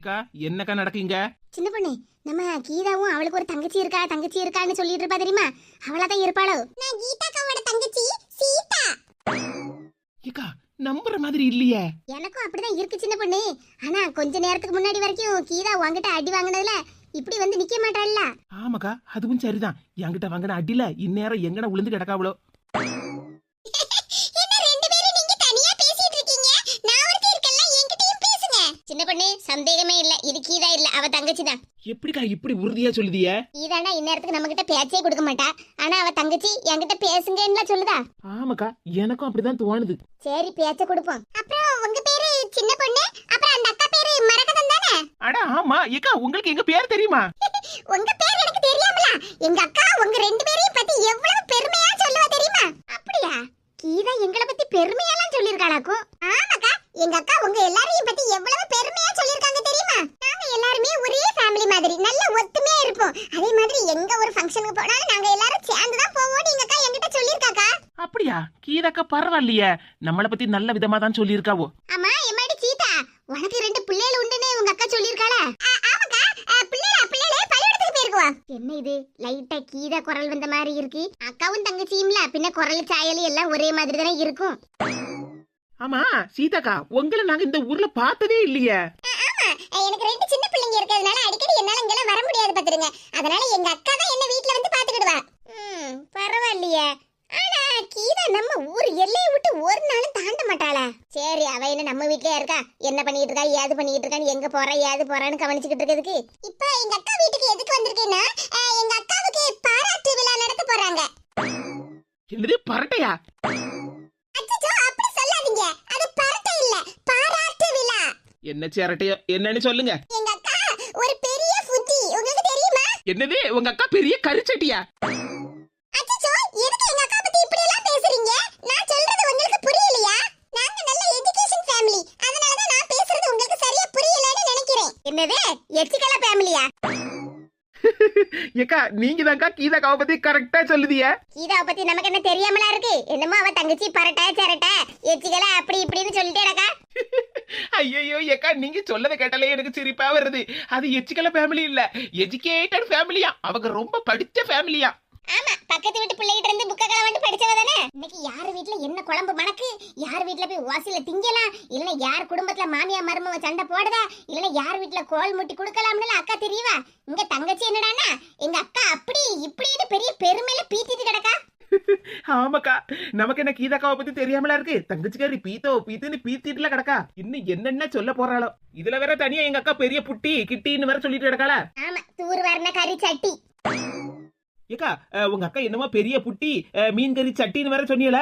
அக்கா என்னக்கா நடக்குங்க? சின்ன பொண்ணு நம்ம கீதாவும் அவளுக்கு ஒரு தங்கச்சி இருக்கா தங்கச்சி இருக்கான்னு சொல்லிட்டு இருப்பா தெரியுமா? அவளா தான் இருப்பாளோ? நான் கீதாக்காவோட தங்கச்சி சீதா. ஏக்கா நம்புற மாதிரி இல்லையே. எனக்கும் அப்படிதான் இருக்கு சின்ன பொண்ணு. ஆனா கொஞ்ச நேரத்துக்கு முன்னாடி வரைக்கும் கீதா உன்கிட்ட அடி வாங்கினதுல இப்படி வந்து நிக்க மாட்டாள்ல. ஆமாக்கா அதுவும் சரிதான். என்கிட்ட வாங்கின அடியில இந்நேரம் எங்கன விழுந்து கிடக்காவளோ? அவ தங்கச்சி தான் எப்படிக்கா இப்படி உறுதியா சொல்லுதிய? கீதானா இந்நேரத்துக்கு நம்ம கிட்ட பேச்சே கொடுக்க மாட்டா. ஆனா அவ தங்கச்சி என்கிட்ட பேசுங்கன்னு சொல்லுதா? ஆமாக்கா எனக்கும் அப்படிதான் தோணுது. சரி பேச்ச கொடுப்போம். அப்புறம் உங்க பேரு சின்ன பொண்ணு? அப்புறம் அந்த அக்கா பேரு மரகதம் தானே? அட ஆமா. ஏக்கா உங்களுக்கு எங்க பேர் தெரியுமா? உங்க பேர் எனக்கு தெரியாமல? எங்க அக்கா உங்க ரெண்டு பேரையும் பத்தி எவ்வளவு பெருமையா சொல்லுவா தெரியுமா? அப்படியா? கீதா எங்களை பத்தி பெருமையெல்லாம் சொல்லிருக்காளாக்கும் ஆமாக்கா எங்க அக்கா உங்க எல்லாரையும் பத்தி எவ்வளவு கீதாக்கா பரவாயில்லையே. நம்மளை பத்தி நல்ல விதமா தான் சொல்லியிருக்காவோ. அம்மா எம்மாடி சீதா? உனக்கு ரெண்டு பிள்ளைகள் உண்டுன்னு உங்க அக்கா சொல்லிருக்காள ஆமாக்கா. பிள்ளைல பிள்ளைல பள்ளிக்கூடத்துக்கு போயிருக்குவா என்ன இது? லைட்டா கீதா குரல் வந்த மாதிரி இருக்கு. அக்காவும் தங்கச்சியும்ல பின்ன குரல் சாயல் எல்லாம் ஒரே மாதிரி தானே இருக்கும். ஆமா சீதாக்கா உங்களை நாங்க இந்த ஊர்ல பார்த்ததே இல்லையே. ஆமா. எனக்கு ரெண்டு சின்ன பிள்ளைங்க இருக்கிறதுனால அடிக்கடி என்னால இங்கெல்லாம் வர முடியாது பாத்துருங்க அதனால எங்க அக்கா தான் என்ன வீட்ல வந்து பாத்துக்கிடுவா ம் பரவாயில்லையே ஆனா கீதா நம்ம ஊர் எல்லையை விட்டு ஒரு நாளும் தாண்ட மாட்டாளா சரி அவ என்ன நம்ம வீட்லயே இருக்கா? என்ன பண்ணிட்டு இருக்கா? ஏது பண்ணிட்டு இருக்கான்னு எங்க போறா? ஏது போறான்னு கவனிச்சுக்கிட்டு இருக்கிறதுக்கு இப்ப எங்க அக்கா வீட்டுக்கு எதுக்கு வந்திருக்கேன்னா எங்க அக்காவுக்கு பாராட்டு விழா நடத்த போறாங்க. என்னது பரட்டையா? அச்சச்சோ அப்படி சொல்லாதீங்க. அது பரட்டை இல்ல பாராட்டு விழா. என்ன சேரட்டையோ என்னன்னு சொல்லுங்க. எங்க அக்கா ஒரு பெரிய புத்தி உங்களுக்கு தெரியுமா? என்னது உங்க அக்கா பெரிய கரிச்சட்டியா? ஏக்கா நீங்க தான்க்கா கீதாக்காவை பத்தி கரெக்டா சொல்லுதிய. கீதாவை பத்தி நமக்கு என்ன தெரியாமலா இருக்கு? என்னமோ அவ தங்கச்சி பரட்ட சிரட்ட எச்சிக்கல அப்படி இப்படின்னு சொல்லிட்டேடக்கா ஐயோ ஏக்கா நீங்க சொல்லதை கேட்டாலே எனக்கு சிரிப்பா வருது. அது எச்சிக்கல ஃபேமிலி இல்ல எஜுகேட்டட் ஃபேமிலியா அவங்க ரொம்ப படிச்ச ஃபேமிலியா ஆமா பக்கத்து வீட்டு பிள்ளைகிட்ட இருந்து புக்க கலவாண்டு படிச்சவ தானே? இன்னைக்கு யார் வீட்ல என்ன குழம்பு மணக்கு? யார் வீட்ல போய் வாசில திங்கலாம்? இல்லனா யார் குடும்பத்துல மாமியா மருமவ சண்டை போடுதா? இல்லனா யார் வீட்ல கோல் முட்டி கொடுக்கலாம்னு அக்கா தெரியவா? இங்க தங்கச்சி என்னடான்னா எங்க அக்கா அப்படி இப்படின்னு பெரிய பெருமையில பீத்திட்டு கிடக்கா. ஆமாக்கா நமக்கு என்ன கீதாக்காவை பத்தி தெரியாமலா இருக்கு? தங்கச்சிக்காரி பீத்தோ பீத்துன்னு பீத்திட்டுல கிடக்கா. இன்னும் என்னென்ன சொல்ல போறாளோ? இதுல வேற தனியா எங்க அக்கா பெரிய புட்டி கிட்டின்னு வேற சொல்லிட்டு கிடக்காளா? ஆமா தூர் வரண கறி சட்டி. ஏக்கா உங்க அக்கா என்னமோ பெரிய புட்டி மீன் கறி சட்டின்னு வேற சொன்னீல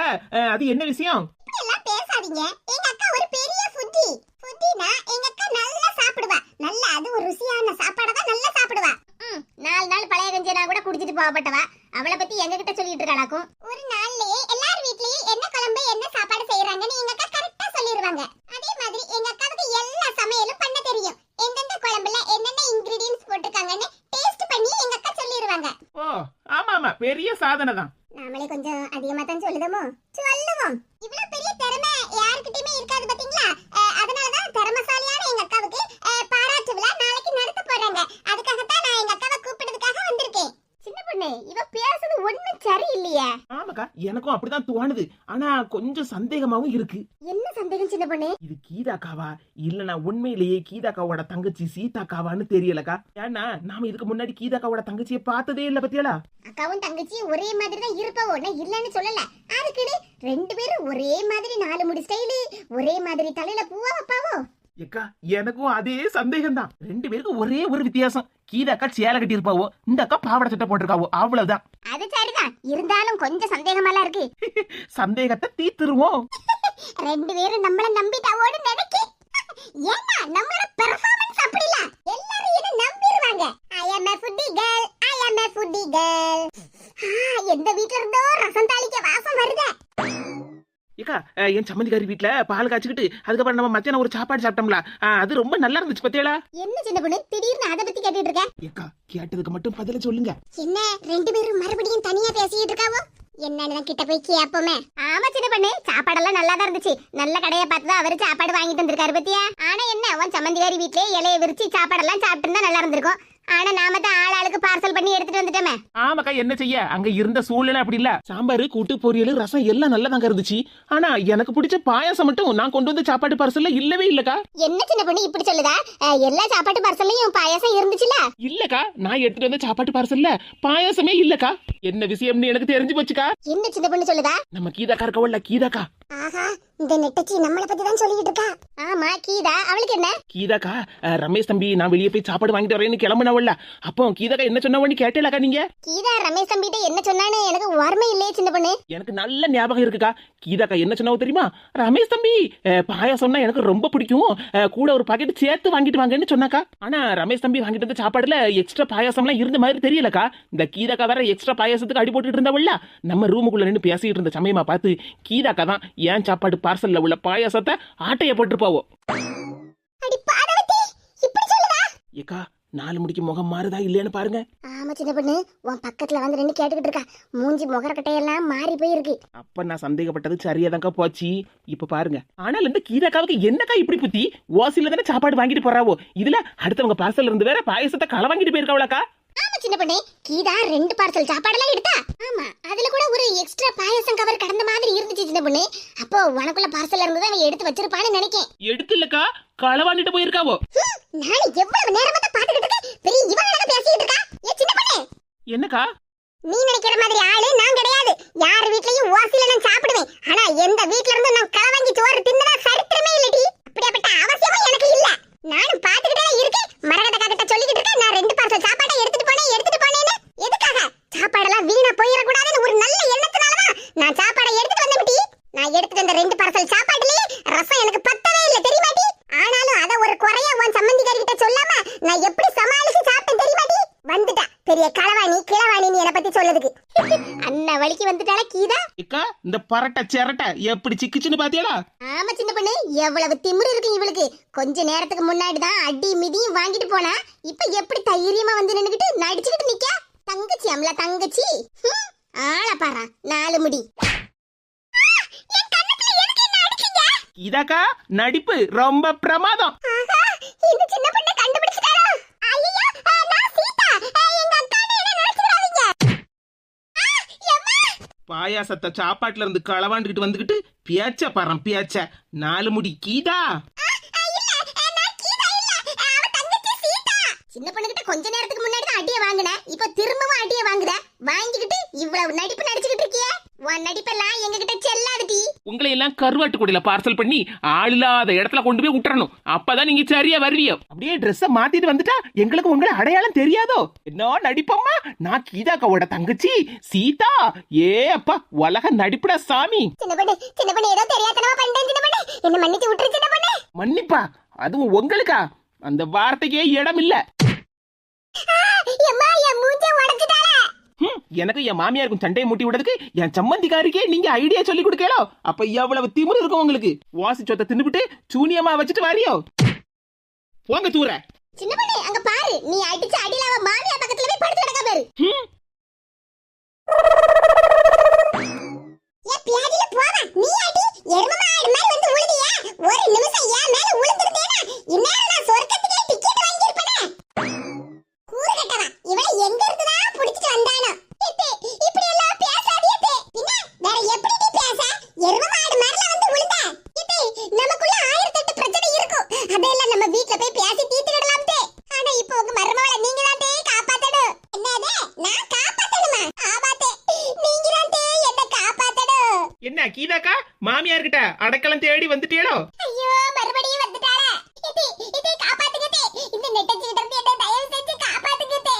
அது என்ன விஷயம்? எல்லாம் பேசாதீங்க. எங்க அக்கா ஒரு பெரிய ஃபுட்டி ஃபுட்டினா எங்க அக்கா நல்லா சாப்பிடுவா. நல்ல அது ஒரு ருசியான சாப்பாடை தான் நல்லா சாப்பிடுவா. ம் நாலு நாள் பழைய கஞ்சனா கூட குடிச்சிட்டு போகப்பட்டவா. அவளை பத்தி எங்க கிட்ட சொல்லிட்டு இருக்காளாக்கும் ஒரு நாள்லயே எல்லார் வீட்லயும் என்ன குழம்பு என்ன சாப்பாடு செய்யறாங்கன்னு எங்க அக்கா கரெக்டா சொல்லிடுவாங்க அதே மாதிரி எங்க அக்காவுக்கு எல்லா சமையலும் பண்ண தெரியும். எந்தெந்த குழம்புல என்னென்ன இன்கிரிடியன்ஸ் போட்டிருக்காங்கன்னு டேஸ்ட் பண்ணி எங்க அக்கா சொல்லிடுவாங்க ஓ பெரிய சாதனை தான் நாமளே கொஞ்சம் அதிகமா தான் சொல்லுதமோ? சொல்லுவோம். இவ்வளவு பெரிய திறமை யாருக்கிட்டயுமே இருக்காது பாத்தீங்களா அஹ், அதனாலதான் திறமசாலியான எங்க அக்காவுக்கு அஹ், பாராட்டு விழா நாளைக்கு நடத்த போறாங்க அதுக்காகத்தான் நான் எங்க அக்காவை கூப்பிடுறதுக்காக வந்திருக்கேன் சின்ன பொண்ணு இவ பேசுறது ஒண்ணும் சரியில்லையே. ஆமாக்கா எனக்கும் அப்படிதான் தோணுது. ஆனா கொஞ்சம் சந்தேகமாவும் இருக்கு. என்ன சந்தேகம் சின்ன பொண்ணு? இது கீதாக்காவா? இல்லனா உண்மையிலேயே கீதாக்காவோட தங்கச்சி சீதாக்காவான்னு தெரியலக்கா. ஏன்னா நாம இதுக்கு முன்னாடி கீதாக்காவோட தங்கச்சியை பார்த்ததே இல்ல பத்தியாளா? அக்காவும் தங்கச்சியும் ஒரே மாதிரி தான் இருப்பவோ நான் இல்லைன்னு சொல்லல. அதுக்குன்னு ரெண்டு பேரும் ஒரே மாதிரி நாலு முடி ஸ்டைலு ஒரே மாதிரி தலையில பூவா வைப்பாவோ ஏக்கா எனக்கும் அதே சந்தேகம் தான் ரெண்டு பேருக்கும் ஒரே ஒரு வித்தியாசம். கீதாக்கா சேலை கட்டி இருப்பாவோ இந்த அக்கா பாவாடை சட்டை போட்டிருக்காவோ அவ்வளவுதான். அது சரிதான். இருந்தாலும் கொஞ்சம் சந்தேகமெல்லாம் இருக்கு. சந்தேகத்தை தீத்துருவோம் ரெண்டு பேரும் நம்மள நம்பிட்டாவோடு நினைக்கி. ஏன்னா நம்மளோட பெர்ஃபார்மன்ஸ் அப்படி இல்ல? எல்லாரும் என்ன நம்பிடுவாங்க? I am a foodie girl I a foodie girl. ஆ, எந்த வீட்ல இருந்தோ ரசம் தாளிக்க வாசம் வருதே. ஏக்கா என் சம்மந்திக்காரி வீட்டுல பால் காய்ச்சிக்கிட்டு அதுக்கப்புறம் நம்ம மத்தியானம் ஒரு சாப்பாடு சாப்பிட்டோம்ல. அது ரொம்ப நல்லா இருந்துச்சு பத்தியாளா? என்ன சின்ன பொண்ணு? திடீர்னு அதை பத்தி கேட்டுட்டு இருக்க. ஏக்கா கேட்டதுக்கு மட்டும் பதில சொல்லுங்க. என்ன ரெண்டு பேரும் மறுபடியும் தனியா பேசிட்டு இருக்காவோ? என்னன்னு கிட்ட போய் கேப்போமே. ஆமா சின்ன பண்ணு சாப்பாடெல்லாம் நல்லா தான் இருந்துச்சு. நல்ல கடையை பார்த்து தான் அவரு சாப்பாடு வாங்கிட்டு வந்திருக்காரு பத்தியா? ஆனா என்ன உன் சம்மந்திகாரி வீட்லயே இலைய விரிச்சு சாப்பாடெல்லாம் சாப்பிட்டு நல்லா இருந்திருக்கும். ஆனா நாம தான் ஆள் ஆளுக்கு பார்சல் பண்ணி எடுத்துட்டு வந்துட்டோமே. ஆமாக்கா என்ன செய்ய? அங்க இருந்த சூழ்நிலை அப்படி இல்ல. சாம்பார் கூட்டு பொரியல் ரசம் எல்லாம் நல்லதாங்க இருந்துச்சு. ஆனா எனக்கு பிடிச்ச பாயாசம் மட்டும் நான் கொண்டு வந்த சாப்பாடு பார்சல்ல இல்லவே இல்லக்கா. என்ன சின்ன பொண்ணு இப்படி சொல்லுதா? எல்லா சாப்பாட்டு பார்சல்லையும் பாயாசம் இருந்துச்சுல? இல்லக்கா நான் எடுத்துட்டு வந்த சாப்பாட்டு பார்சல்ல பாயாசமே இல்லக்கா. என்ன விஷயம்னு எனக்கு தெரிஞ்சு போச்சுக்கா. என்ன சின்ன பொண்ணு சொல்லுதா? நம்ம கீதாக்கா இருக்கவல்ல கீதாக்கா. ஆஹா இந்த நெட்டச்சி நம்மள பத்தி தான் சொல்லிட்டு இருக்கா ஆமா கீதா அவளுக்கு என்ன? கீதாக்கா ரமேஷ் தம்பி நான் வெளியே போய் சாப்பாடு வாங்கிட்டு வரேன்னு கிளம்புனவல்ல அப்போ கீதாக்கா என்ன சொன்னவன்னு கேட்டேலக்கா நீங்க? கீதா ரமேஷ் தம்பிட்ட என்ன சொன்னான்னு எனக்கு வறுமை இல்லையே சின்ன பொண்ணு. எனக்கு நல்ல ஞாபகம் இருக்குக்கா. கீதாக்கா என்ன சொன்னவோ தெரியுமா? ரமேஷ் தம்பி பாயாசம்னா எனக்கு ரொம்ப பிடிக்கும். கூட ஒரு பாக்கெட் சேர்த்து வாங்கிட்டு வாங்கன்னு சொன்னாக்கா. ஆனா ரமேஷ் தம்பி வாங்கிட்டு வந்த சாப்பாடுல எக்ஸ்ட்ரா பாயாசம்லாம் இருந்த மாதிரி தெரியலக்கா. இந்த கீதாக்கா வேற எக்ஸ்ட்ரா பாயாசத்துக்கு அடி போட்டுட்டு இருந்தவள்ல. நம்ம ரூமுக்குள்ள நின்று பேசிட்டு இருந்த சமயமா பார்த்து கீதாக்கா தான் ஏன் சாப்பாடு பார்சல்ல உள்ள பாயாசத்தை ஆட்டைய போட்டு போவோம் அடி பாதவதி இப்படி சொல்லுதா? ஏக்கா நாலு முடிக்கு முகம் மாறுதா இல்லையான்னு பாருங்க. ஆமா சின்ன பொண்ணு உன் பக்கத்துல வந்து நின்னு கேட்டுக்கிட்டு இருக்கா. மூஞ்சி முகரக்கட்டையெல்லாம் மாறி போயிருக்கு. அப்ப நான் சந்தேகப்பட்டது சரியாதாங்க போச்சு. இப்ப பாருங்க. ஆனால் இந்த கீதாக்காவுக்கு என்னக்கா இப்படி புத்தி? ஓசில தானே சாப்பாடு வாங்கிட்டு போறாவோ? இதுல அடுத்தவங்க பார்சல் இருந்து வேற பாயசத்தை களை வாங்கிட்டு போயிருக்காவளாக்கா? ஆமா சின்ன பொண்ணு கீதா ரெண்டு பார்சல் சாப்பாடெல்லாம் எடுத்தா? ஆமா. அதுல கூட ஒரு எக்ஸ்ட்ரா பாயாசம் கவர் கடந்த மாதிரி இருந்துச்சு சின்ன பொண்ணு. அப்போ உனக்குள்ள பார்சல் இருந்ததை அவன் எடுத்து வச்சிருப்பான்னு நினைக்கேன். எடுத்து இல்லக்கா களை வாங்கிட்டு போயிருக்காவோ நான் எவ்வளவு நேரமா தான் பாத்துக்கிட்டு இருக்கேன்? பெரிய இவன் என்ன பேசிட்டு இருக்கா? ஏ சின்ன பொண்ணு! என்னக்கா? நீ நினைக்கிற மாதிரி ஆளு நான் கிடையாது. யார் வீட்லயும் ஓசில நான் சாப்பிடுவேன். ஆனா எந்த வீட்ல இருந்து நான் களை வாங்கி சோறு தின்னதா சரித்திரமே இல்லடி. அப்படியாப்பட்ட அவசியமும் எனக்கு இல்ல நானும் பாத்துக்கிட்டே இருக்கேன் மரகத கிட்ட சொல்லிக்கிட்டு இருக்கேன் நான் ரெண்டு பார்சல் சாப்பாடை எடுத்துட்டு போனேன் எடுத்துட்டு போனேன்னு எதுக்காக சாப்பாடெல்லாம் வீணா போயிடக்கூடாதுன்னு ஒரு நல்ல எண்ணத்தினாலதான் நான் சாப்பாடை எடுத்துட்டு வந்தேன் டி நான் எடுத்துட்டு வந்த ரெண்டு பார்சல் சாப்பாடுலயே ரசம் எனக்கு பத்தவே இல்ல தெரியுமாடி ஆனாலும் அத ஒரு குறைய உன் சம்மந்திக்காரி கிட்ட சொல்லாம நான் எப்படி சமாளிச்சு சாப்பிட்டேன் தெரியுமாடி வந்துட்டா பெரிய களவாணி கிளவாணின்னு என்னை பத்தி சொல்லதுக்கு அண்ணா வலிக்கு இந்த பரட்டை சிரட்டை எப்படி சிக்கிச்சுன்னு பாத்தியாடா? ஆமா சின்ன பொண்ணு எவ்வளவு திமிரு இருக்கு இவளுக்கு. கொஞ்ச நேரத்துக்கு முன்னாடி தான் அடி மிதியும் வாங்கிட்டு போனா இப்ப எப்படி தைரியமா வந்து நின்னுகிட்டு நடிச்சுக்கிட்டு நிக்க? தங்கச்சி அம்ல தங்கச்சி. ஆள பாரா நாலு முடி. கீதாக்கா நடிப்பு ரொம்ப பிரமாதம். இந்த சின்ன பொண்ணை பாயாசத்தை சாப்பாட்டுல இருந்து களவாண்டுகிட்டு வந்துகிட்டு பியாச்ச பரம் பியாச்ச. நாலு முடி கீதா சின்ன பொண்ணுகிட்ட கொஞ்ச நேரத்துக்கு முன்னாடி தான் அடிய வாங்கினேன் இப்போ திரும்பவும் அடிய வாங்குற வாங்கிக்கிட்டு இவ்வளவு நடிப்பு நடிச்சுக்கிட்டு இருக்கியே உன் நடிப்பெல்லாம் எங்ககிட்ட செல்லாதுடி உங்களை எல்லாம் கருவாட்டு கொடியில பார்சல் பண்ணி ஆள் இல்லாத இடத்துல கொண்டு போய் விட்டுறணும் அப்பதான் நீங்க சரியா வருவியோ அப்படியே ட்ரெஸ்ஸ மாத்திட்டு வந்துட்டா எங்களுக்கு உங்களை அடையாளம் தெரியாதோ? என்ன நடிப்பம்மா? நான் கீதாக்காவோட தங்கச்சி சீதா. ஏ அப்பா உலக நடிப்புடா சாமி. சின்ன பொண்ணு சின்ன பொண்ணு ஏதோ தெரியாதனமா பண்ணிட்டேன் சின்ன பொண்ணு. என்ன மன்னிச்சு விட்டுரு சின்ன பொண்ணு. மன்னிப்பா அதுவும் உங்களுக்கா? அந்த வார்த்தைக்கே இடம் இல்ல எம்மா என் மூஞ்சை உடைச்சிட்டாளே ஹம், எனக்கு என் மாமியாருக்கும் சண்டையை மூட்டி விடுறதுக்கு என் சம்மந்திக்காரிக்கே நீங்க ஐடியா சொல்லி கொடுக்கலோ? அப்ப எவ்வளவு திமிரு இருக்கும் உங்களுக்கு? வாசி சொத்தை தின்னுபிட்டு சூனியமா வச்சுட்டு வாரியோ? போங்க தூர. சின்ன பொண்ணு அங்க பாரு. நீ அடிச்ச அடியில அவ மாமியா பக்கத்துல போய் படுத்து கிடக்க பாரு. ஏ பியாதில போவா. நீ அடி எரும மாடு மாதிரி வந்து உழுதியா ஒரு நிமிஷம் ஏன் மேல உழுந்திருந்தேனா இந்நேரம் நான் சொர்க்கத்துக்கே டிக்கெட் வாங்கியிருப்பேனே கூறு கட்டவா இவளை எங்க இருந்து தான் புடிச்சிட்டு வந்தானோ ஏத்தே, இப்படி எல்லாம் பேசாதே ஏத்தே. பின்ன வேற எப்படி நீ பேச எரும மாடு மாதிரில வந்து உழுந்த ஏத்தே, நமக்குள்ள ஆயிரத்தெட்டு பிரச்சனை இருக்கும் அதெல்லாம் நம்ம வீட்ல போய் பேசி தீர்த்துக்கிடலாம் தே ஆனா இப்போ உங்க மருமகளை நீங்க தான் தே காப்பாத்தணும் என்னது நான் காப்பாத்தணுமா ஆமாத்தே நீங்க தான் தே என்ன காப்பாத்தணும் என்ன கீதாக்கா? மாமியார் கிட்ட அடைக்கலம் தேடி வந்துட்டீங்களோ ஐயோ மறுபடியும் வந்துட்டாரா இதி இதி காப்பாத்துங்க இந்த நெட்டச்சிட்ட இருந்து என்ன தயவு செஞ்சு காப்பாத்துங்க தே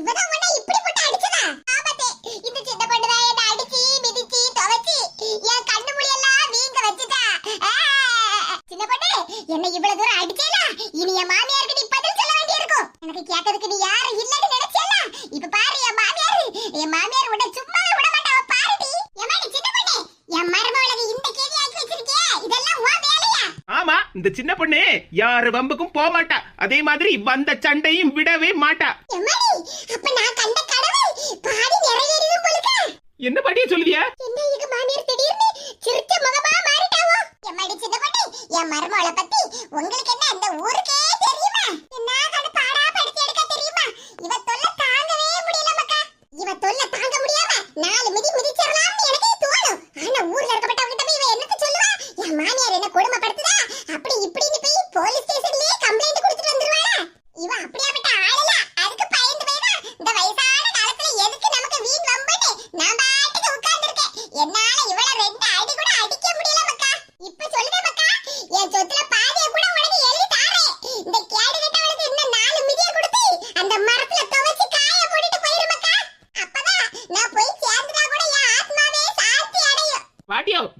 உன்னை இப்படி போட்டு அடிச்சதா? ஆமாத்தே இந்த சின்ன பொண்ணு தான் என்ன அடிச்சு மிதிச்சு துவைச்சு என் கண்ணு முடி எல்லாம் வீங்க வச்சுட்டா. சின்ன பொண்ணு என்ன இவ்வளவு தூரம் அடிச்சேல இனி என் மாமியாருக்கு நீ பதில் சொல்ல வேண்டியிருக்கும். எனக்கு கேட்டதுக்கு நீ யாரும் இல்லன்னு இந்த சின்ன பொண்ணு யாரு வம்புக்கும் போக மாட்டா. அதே மாதிரி வந்த சண்டையும் விடவே மாட்டா. என்ன பாட்டிய சொல்லுவியா?